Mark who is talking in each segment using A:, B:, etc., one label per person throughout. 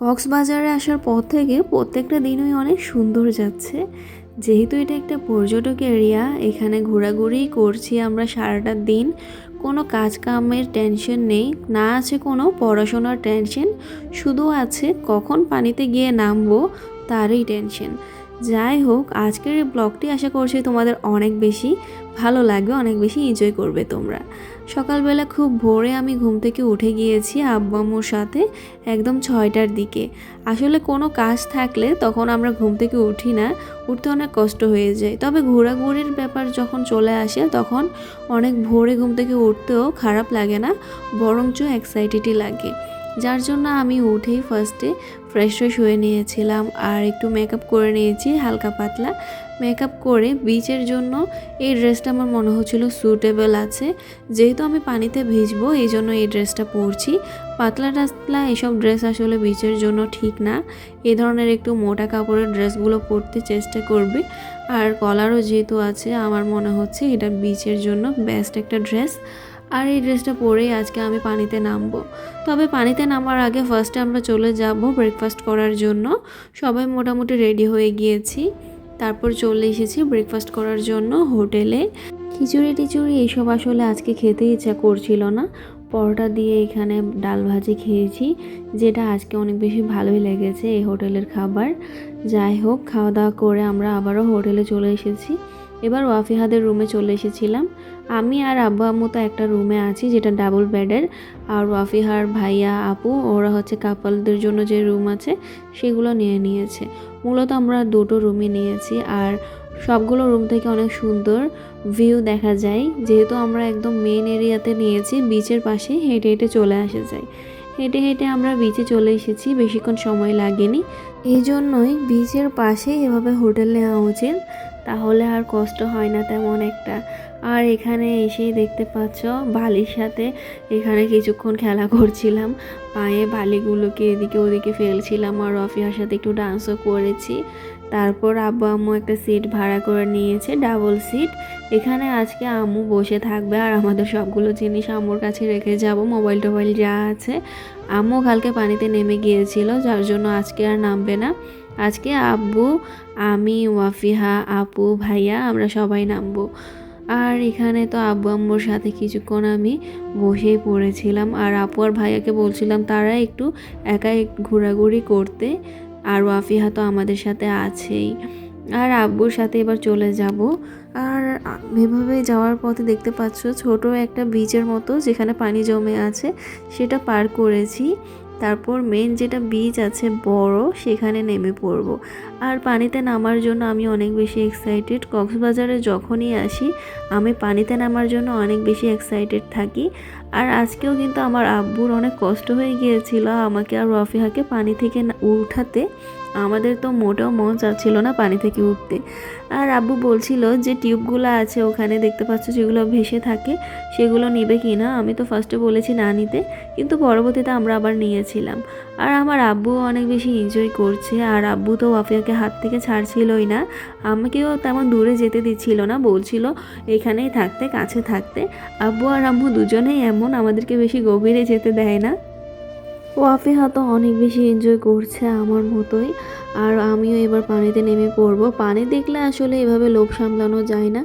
A: কক্সবাজারে আসার পর থেকে প্রত্যেকটা দিনই অনেক সুন্দর যাচ্ছে। যেহেতু এটা একটা পর্যটক এরিয়া, এখানে ঘোরাঘুরি করছি আমরা সারাটা দিন। কোনো কাজ কামের টেনশন নেই, না আছে কোনো পড়াশোনার টেনশন, শুধু আছে কখন পানিতে গিয়ে নামবো তারই টেনশন। যাই হোক, আজকের এই ব্লগটি আশা করছি তোমাদের অনেক বেশি ভালো লাগবে, অনেক বেশি এনজয় করবে তোমরা। সকালবেলা খুব ভোরে আমি ঘুম থেকে উঠে গিয়েছি আব্বু আম্মুর সাথে একদম ছয়টার দিকে। আসলে কোনো কাজ থাকলে তখন আমরা ঘুম থেকে উঠি না, উঠতে অনেক কষ্ট হয়ে যায়। তবে ঘোরাঘুরির ব্যাপার যখন চলে আসে, তখন অনেক ভোরে ঘুম থেকে উঠতেও খারাপ লাগে না, বরঞ্চ এক্সাইটেডই লাগে। যার জন্য আমি উঠেই ফার্স্টে ফ্রেশ ফ্রেশ হয়ে নিয়েছিলাম। আর একটু মেকআপ করে নিয়েছি, হালকা পাতলা। মেকআপ করে বিচের জন্য এই ড্রেসটা আমার মনে হচ্ছিল সুটেবল আছে। যেহেতু আমি পানিতে ভিজবো, এই জন্য এই ড্রেসটা পরছি। পাতলা টাতলা এসব ড্রেস আসলে বিচের জন্য ঠিক না। এই ধরনের একটু মোটা কাপড়ের ড্রেসগুলো পরতে চেষ্টা করবে। আর কলারও যেহেতু আছে, আমার মনে হচ্ছে এটা বিচের জন্য বেস্ট একটা ড্রেস আর এই ড্রেসটা পরেই আজকে আমি পানিতে নামবো। তবে পানিতে নামার আগে ফার্স্টে আমরা চলে যাব ব্রেকফাস্ট করার জন্য। সবাই মোটামুটি রেডি হয়ে গিয়েছি। তারপর চলে এসেছি ব্রেকফাস্ট করার জন্য হোটেলে খিচুড়ি টিচুড়ি এইসব আসলে আজকে খেতে ইচ্ছা করছিল না। পরোটা দিয়ে এখানে ডাল ভাজি খেয়েছি, যেটা আজকে অনেক বেশি ভালোই লেগেছে এই হোটেলের খাবার। যাই হোক, খাওয়া দাওয়া করে আমরা আবারও হোটেলে চলে এসেছি। এবার ওয়াফিহাদের রুমে চলে এসেছিলাম। আমি আর আব্বু আম্মু তো একটা রুমে আছি, যেটা ডাবল বেডের। আর ওয়াফিহার ভাইয়া, আপু, ওরা হচ্ছে কাপলদের জন্য যে রুম আছে, সেগুলো নিয়ে নিয়েছে। মূলত আমরা দুটো রুমই নিয়েছি আর সবগুলো রুম থেকে অনেক সুন্দর ভিউ দেখা যায়। যেহেতু আমরা একদম মেন এরিয়াতে নিয়েছি বিচের পাশে হেঁটে হেঁটে চলে আসা যায়। হেঁটে হেঁটে আমরা বিচে চলে এসেছি, বেশিক্ষণ সময় লাগেনি। এই জন্যই বিচের পাশে এভাবে হোটেল নেওয়া উচিত। তাহলে আর কষ্ট হয় না তেমন একটা। আর এখানে এসেই দেখতে পাচ্ছ, বালির সাথে এখানে কিছুক্ষণ খেলা করছিলাম। পায়ে বালিগুলোকে এদিকে ওদিকে ফেলছিলাম আর রফিয়ার সাথে একটু ডান্সও করেছি। তারপর আব্বু আম্মু একটা সিট ভাড়া করে নিয়েছে ডাবল সিট এখানে আজকে আম্মু বসে থাকবে আর আমাদের সবগুলো জিনিস আম্মুর কাছে রেখে যাব মোবাইল টোবাইল যা আছে। আম্মু কালকে পানিতে নেমে গিয়েছিল, যার জন্য আজকে আর নামবে না। আজকে আব্বু, আমি, ওয়াফিহা, আপু, ভাইয়া, আমরা সবাই নামবো। আর এখানে তো আব্বু আম্মুর সাথে কিছুক্ষণ আমি বসেই পড়েছিলাম। আর আপু আর ভাইয়াকে বলছিলাম, তারা একটু একা ঘোরাঘুরি করতে। আর ওয়াফিহা তো আমাদের সাথে আছেই। আর আব্বুর সাথে এবার চলে যাব। আর এভাবে যাওয়ার পথে দেখতে পাচ্ছ, ছোট একটা বিচের মতো যেখানে পানি জমে আছে, সেটা পার করেছি। তারপর মেন যেটা বিচ আছে বড়, সেখানে নেমে পড়ব। আর পানিতে নামার জন্য আমি অনেক বেশি এক্সাইটেড কক্সবাজারে যখনই আসি, আমি পানিতে নামার জন্য অনেক বেশি এক্সাইটেড থাকি। আর আজকেও কিন্তু আমার আব্বুর অনেক কষ্ট হয়ে গিয়েছিল আমাকে আর রফিহাকে পানি থেকে উঠাতে। আমাদের তো মোটেও মন চাচ্ছিল না পানি থেকে উঠতে। আর আব্বু বলছিল যে টিউবগুলো আছে ওখানে, দেখতে পাচ্ছ যেগুলো ভেসে থাকে, সেগুলো নিবে কি না আমি তো ফার্স্টে বলেছি না নিতে, কিন্তু পরবর্তীতে আমরা আবার নিয়েছিলাম। আর আমার আব্বু অনেক বেশি এনজয় করছে, আর আব্বু তো ওয়াফিয়াকে হাত থেকে ছাড়ছিলই না। আমাকেও তেমন দূরে যেতে দিচ্ছিল না, বলছিল এখানেই থাকতে, কাছে থাকতে। আব্বু আর আম্মু দুজনেই এমন, আমাদেরকে বেশি গভীরে যেতে দেয় না। ওয়াফিহা তো অনেক বেশি এনজয় করছে আমার মতোই। আর আমিও এবার পানিতে নেমে পড়ব। পানি দেখলে আসলে এভাবে লোভ সামলানো যায় না।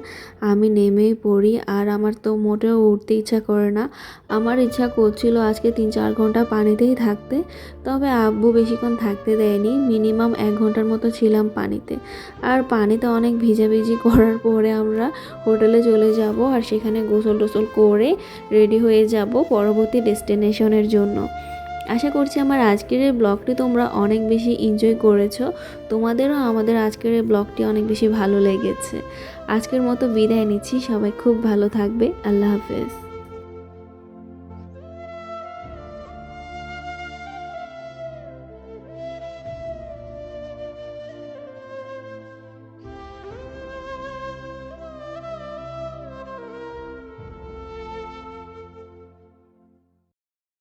A: আমি নেমেই পড়ি আর আমার তো মোটেও উঠতে ইচ্ছা করে না। আমার ইচ্ছা করছিল আজকে তিন চার ঘণ্টা পানিতেই থাকতে। তবে আব্বু বেশিক্ষণ থাকতে দেয়নি। মিনিমাম এক ঘণ্টার মতো ছিলাম পানিতে। আর পানিতে অনেক ভিজাভিজি করার পরে আমরা হোটেলে চলে যাব আর সেখানে গোসল টোসল করে রেডি হয়ে যাব পরবর্তী ডেস্টিনেশনের জন্য। আশা করছি আমার আজকের এই ব্লগটি তোমরা অনেক বেশি এনজয় করেছ। তোমাদেরও আমাদের আজকের এই ব্লগটি অনেক বেশি ভালো লেগেছে। আজকের মতো বিদায় নিচ্ছি। সবাই খুব ভালো থাকবে। আল্লাহ হাফেজ।